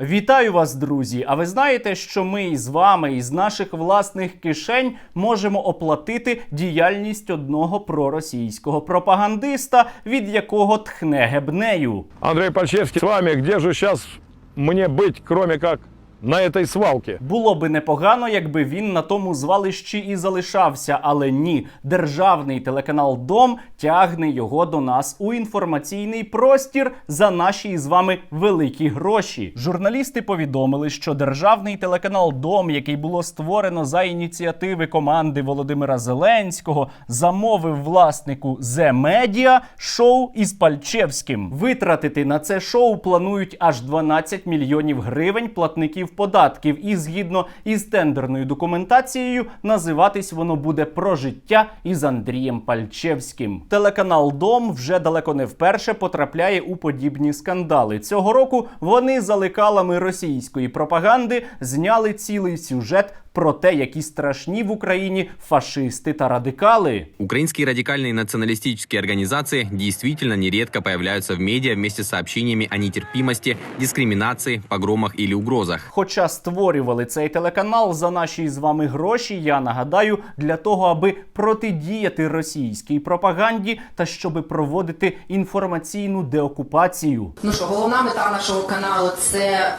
Вітаю вас, друзі! А ви знаєте, що ми із вами із наших власних кишень можемо оплатити діяльність одного проросійського пропагандиста, від якого тхне гебнею. Андрей Пальчевський з вами. Где ж зараз мені бить, крім как на этой свалке? Було би непогано, якби він на тому звалищі і залишався, але ні, державний телеканал Дом тягне його до нас у інформаційний простір за наші із вами великі гроші. Журналісти повідомили, що державний телеканал Дом, який було створено за ініціативи команди Володимира Зеленського, замовив власнику The Media шоу із Пальчевським. Витратити на це шоу планують аж 12 мільйонів гривень платників податків. І згідно із тендерною документацією, називатись воно буде про життя із Андрієм Пальчевським. Телеканал Дом вже далеко не вперше потрапляє у подібні скандали. Цього року вони за лекалами російської пропаганди зняли цілий сюжет про те, які страшні в Україні фашисти та радикали. Украинские радикальные националистические организации действительно нередко появляются в медиа вместе с сообщениями о нетерпимости, дискриминации, погромах или угрозах. Хоча створювали цей телеканал за наші з вами гроші, я нагадаю, для того, аби протидіяти російській пропаганді та щоб проводити інформаційну деокупацію. Ну що, головна мета нашого каналу це е,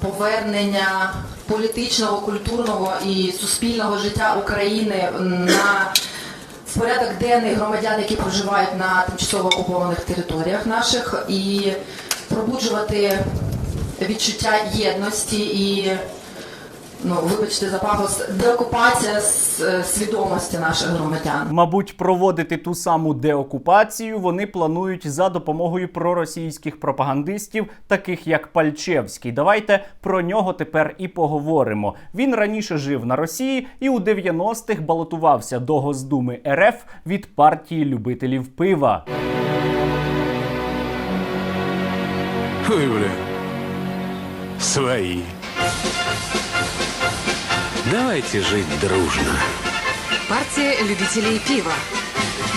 повернення політичного, культурного і суспільного життя України на в порядок денний громадян, які проживають на тимчасово окупованих територіях наших, і пробуджувати відчуття єдності і. Ну, вибачте за пафос, деокупація з е, свідомості наших громадян. Мабуть, проводити ту саму деокупацію вони планують за допомогою проросійських пропагандистів, таких як Пальчевський. Давайте про нього тепер і поговоримо. Він раніше жив на Росії і у 90-х балотувався до Госдуми РФ від партії любителів пива. Ой, бля. Свои. Давайте жить дружно. Партія любителей пива.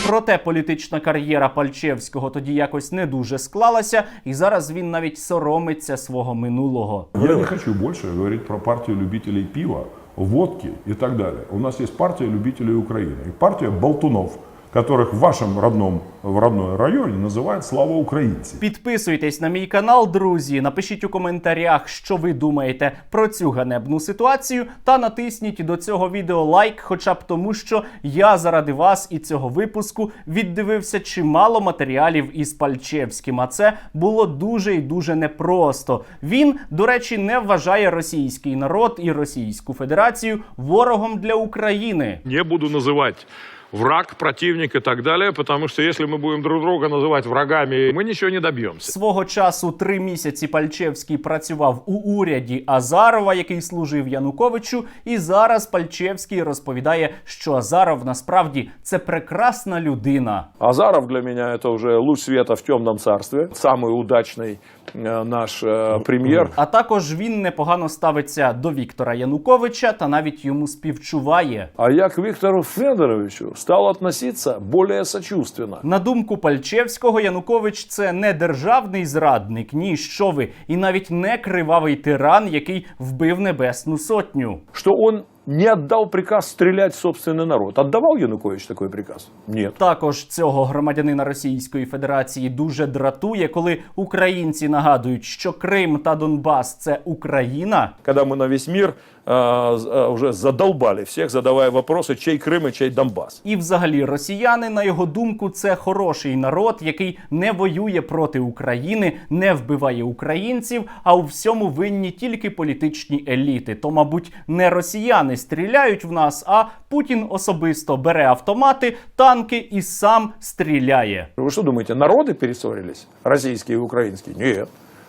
Проте політична кар'єра Пальчевського тоді якось не дуже склалася, і зараз він навіть соромиться свого минулого. Я не хочу більше говорити про партію любителей пива, водки і так далі. У нас є партія любителей України і партія болтунов, которых в вашем родном, в родной районе называют «Слава Украинцы». Підписуйтесь на мій канал, друзі. Напишіть у коментарях, що ви думаєте про цю ганебну ситуацію, та натисніть до цього відео лайк, хоча б тому, що я заради вас і цього випуску віддивився чимало матеріалів із Пальчевським. А це було дуже і дуже непросто. Він, до речі, не вважає російський народ і Російську Федерацію ворогом для України. Не буду называть враг, противник и так далее, потому что если мы будем друг друга называть врагами, мы ничего не добьемся. Свого часу три місяці Пальчевський працював у уряді Азарова, який служив Януковичу. І зараз Пальчевський розповідає, що Азаров насправді це прекрасна людина. Азаров для меня это уже луч света в темном царстве. Самый удачный э, наш э, премьер. А також він непогано ставиться до Віктора Януковича та навіть йому співчуває. А я к Виктору Федоровичу стал относиться более сочувственно. На думку Пальчевського, Янукович це не державний зрадник, ні що ви, і навіть не кривавий тиран, який вбив небесну сотню. Что он не отдал приказ стрелять в собственный народ. Отдавал Янукович такой приказ? Нет. Також цього громадянина Російської Федерації дуже дратує, коли українці нагадують, що Крим та Донбас це Україна. Когда мы на весь мир э, э, уже задолбали всех, задавая вопросы, чей Крым и чей Донбасс. І, взагалі, росіяни, на його думку, це хороший народ, який не воює проти України, не вбиває українців, а у всьому винні тільки політичні еліти. То, мабуть, не росіяни стріляють в нас, а Путін особисто бере автомати, танки і сам стріляє. Вы что думаете, народы перессорились? Российские и украинские? Нет.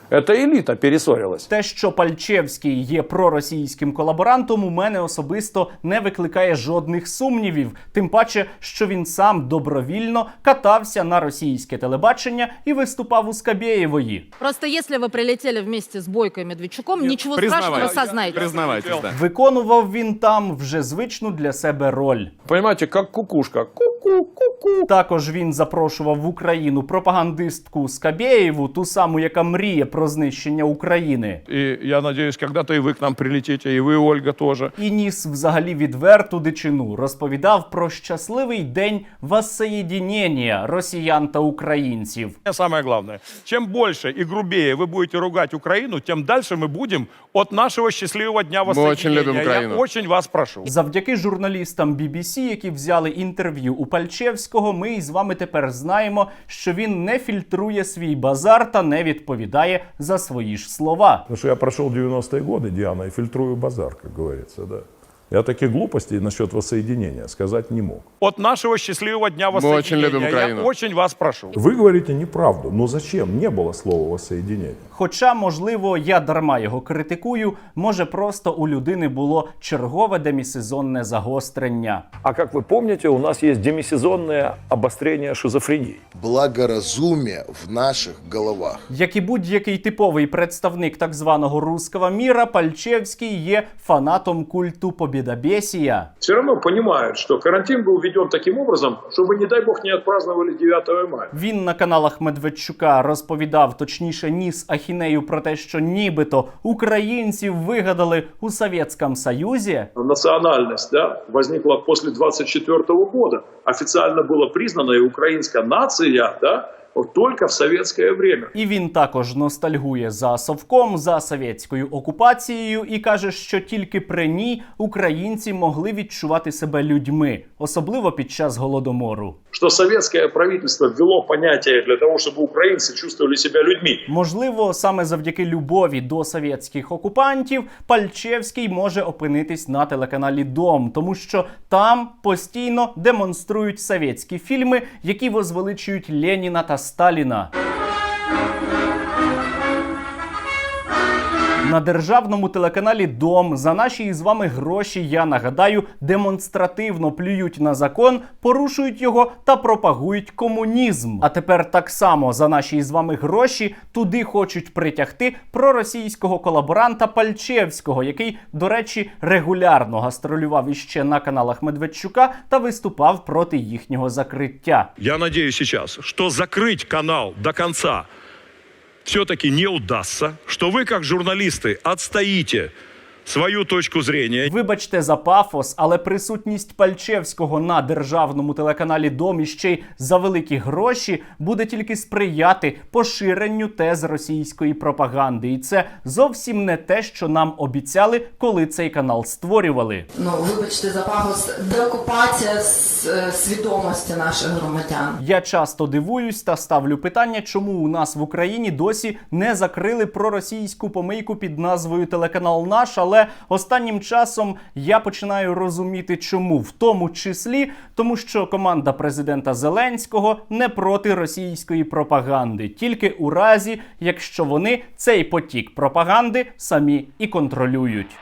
Это элита перессорилась. Те, що Пальчевський є проросійським колаборантом, у мене особисто не викликає жодних сумнівів. Тим паче, що він сам добровільно катався на російське телебачення і виступав у Скабєєвої. Просто если вы прилетели вместе с Бойко и Медведчуком, ничего страшного, сознайтесь. Признавайтесь, да. Виконував він там вже звичну для себе роль. Понимаете, как кукушка. Ку-ку. Також він запрошував в Україну пропагандистку Скабєєву, ту саму, яка мріє про знищення України. И я надеюсь, когда-то и вы к нам прилетите, и вы, Ольга, тоже. І ніс взагалі відверту дичину. Розповідав про щасливий день воссоєдінення росіян та українців. И Самое главное, чем больше и грубее вы будете ругать Украину, тем дальше мы будем от нашего счастливого дня очень любим воссоединения. Украину. Я очень вас прошу. Завдяки журналістам BBC, які взяли інтерв'ю у Пальчевського, ми із вами тепер знаємо, що він не фільтрує свій базар та не відповідає за свої ж слова. Потому що я пройшов 90-ті роки, Діана, і фільтрую базар, как говорится, да. Я таких глупостей насчет воссоединения сказать не мог. От нашего счастливого дня очень воссоединения. любим Я Украину. очень вас прошу. Вы говорите неправду, но зачем? Не было слова воссоединения. Хоча, можливо, я дарма його критикую, може просто у людини було чергове демісезонне загострення. А как вы помните, у нас есть демисезонное обострение шизофрении. благоразумие в наших головах. Як і будь-який типовий представник так званого руского міра, Пальчевський є фанатом культу побєдобєсія. все равно понимают, что карантин был введен таким образом, чтобы, не дай бог, не отпраздновали 9 мая. Він на каналах Медведчука розповідав, точніше, ніс ахінею про те, що нібито українців вигадали у Совєтському Союзі. Национальность да, возникла после 24 года. Официально было признана и украинская нация да, только в советское время. І він також ностальгує за совком, за совєтською окупацією і каже, що тільки при ній українці могли відчувати себе людьми, особливо під час голодомору. Что советское правительство ввело понятие для того, чтобы украинцы чувствовали себя людьми. Можливо, саме завдяки любові до совєтських окупантів Пальчевський може опинитись на телеканалі Дом, тому що там постійно демонструють совєтські фільми, які возвеличують Леніна та Сталіна. На державному телеканалі Дом за наші із вами гроші, я нагадаю, демонстративно плюють на закон, порушують його та пропагують комунізм. А тепер так само за наші із вами гроші туди хочуть притягти проросійського колаборанта Пальчевського, який, до речі, регулярно гастролював іще на каналах Медведчука та виступав проти їхнього закриття. Я надеюсь сейчас, что закрыть канал до конца все-таки не удастся, что вы, как журналисты, отстоите свою точку зрения. Вибачте за пафос, але присутність Пальчевського на державному телеканалі Дом і ще й за великі гроші буде тільки сприяти поширенню тез російської пропаганди. І це зовсім не те, що нам обіцяли, коли цей канал створювали. Ну, вибачте за пафос, деокупація е, свідомості наших громадян. Я часто дивуюсь та ставлю питання, чому у нас в Україні досі не закрили проросійську помийку під назвою Телеканал Наш. Але останнім часом я починаю розуміти, чому, в тому числі тому, що команда президента Зеленського не проти російської пропаганди, тільки у разі, якщо вони цей потік пропаганди самі і контролюють.